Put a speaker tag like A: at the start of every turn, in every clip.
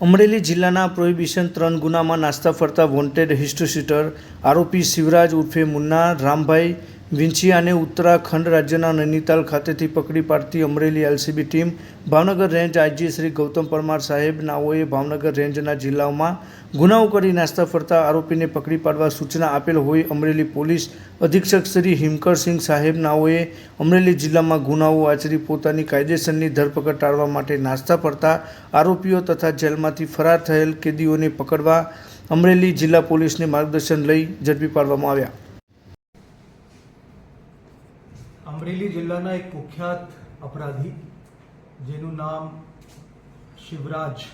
A: અમરેલી જિલ્લાના પ્રોહિબિશન ત્રણ ગુનામાં નાસ્તા ફરતા વોન્ટેડ હિસ્ટોસીટર આરોપી શિવરાજ ઉર્ફે મુન્ના રામભાઈ વિંછિયાને ઉત્તરાખંડ રાજ્યના નૈનીતાલ ખાતેથી પકડી પાડતી Amreli LCB team Bhavnagar range IG Shri Gautam Parmar સાહેબ નાઓએ ભાવનગર રેન્જના જિલ્લાઓમાં ગુનાઓ કરી નાસ્તા ફરતા આરોપીને પકડી પાડવા સૂચના આપેલ હોય અમરેલી પોલીસ અધિક્ષક શ્રી હિમકરસિંહ સાહેબ નાઓએ અમરેલી જિલ્લામાં ગુનાઓ આચરી પોતાની કાયદેસરની ધરપકડ ટાળવા માટે નાસ્તા ફરતા આરોપીઓ તથા જેલમાંથી ફરાર થયેલ કેદીઓને પકડવા અમરેલી જિલ્લા પોલીસને માર્ગદર્શન લઈ ઝડપી પાડવામાં આવ્યા.
B: અમરેલી જિલ્લાના એક કુખ્યાત અપરાધી, જેનું નામ શિવરાજ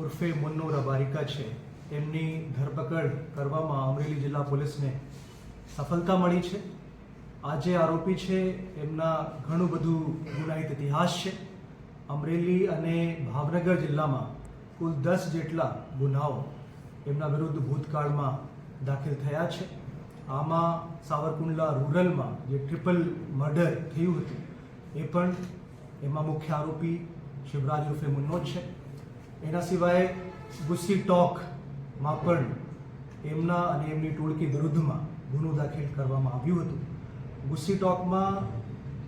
B: ઉર્ફે મુન્નો રબારિકા છે. એમની ધરપકડ કરવામાં અમરેલી જિલ્લા પોલીસને સફળતા મળી છે. આ જે આરોપી છે, એમના ઘણું બધું ગુનાહિત ઇતિહાસ છે. અમરેલી અને ભાવનગર જિલ્લામાં કુલ દસ જેટલા ગુનાઓ એમના વિરુદ્ધ ભૂતકાળમાં દાખલ થયા છે. આમાં સાવરકુંડલા રૂરલમાં જે ટ્રિપલ મર્ડર થયું હતું, એ પણ એમાં મુખ્ય આરોપી શિવરાજ ઉર્ફે મુન્નો છે. એના સિવાય ગુસ્સી ટોકમાં પણ એમના અને એમની ટોળકી વિરુદ્ધમાં ગુનો દાખલ કરવામાં આવ્યું હતું. ગુસ્સી ટોકમાં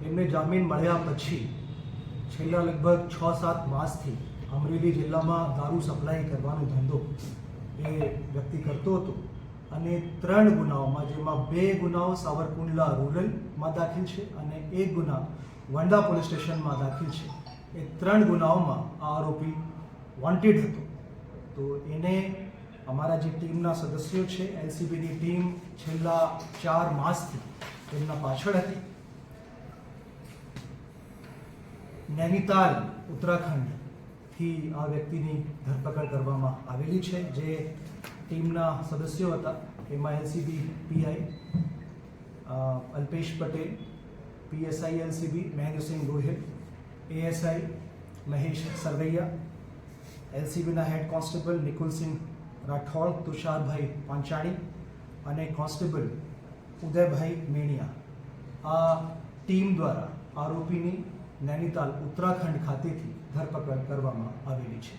B: એમને જામીન મળ્યા પછી છેલ્લા લગભગ છ સાત માસથી અમરેલી જિલ્લામાં દારૂ સપ્લાય કરવાનો ધંધો એ વ્યક્તિ કરતો હતો. અને ત્રણ ગુનાઓમાં, જેમાં બે ગુનાઓ સાવરકુંડલા રૂરલમાં દાખલ છે અને એક ગુના વંડા પોલીસ સ્ટેશનમાં દાખલ છે. એ ત્રણ ગુનાઓમાં આ આરોપી વોન્ટેડ હતો. તો એને અમારા જે ટીમના સદસ્યો છે, એલસીબીની ટીમ છેલ્લા ચાર માસથી તેમના પાછળ હતી. નૈનીતાલ, ઉત્તરાખંડથી આ વ્યક્તિની ધરપકડ કરવામાં આવેલી છે, જે ટીમના સદસ્યો હતા, એમાં LCB PI Alpesh Patel PSI NCB Mahendrasinh Gohil ASI Mahesh Sarvaiya એલસીબીના head constable Nikulsinh Rathod, Tusharbhai Panchani અને કોન્સ્ટેબલ ઉદયભાઈ મેણિયા. આ ટીમ દ્વારા આરોપીની નૈનીતાલ ઉત્તરાખંડ ખાતેથી ધરપકડ કરવામાં આવેલી છે.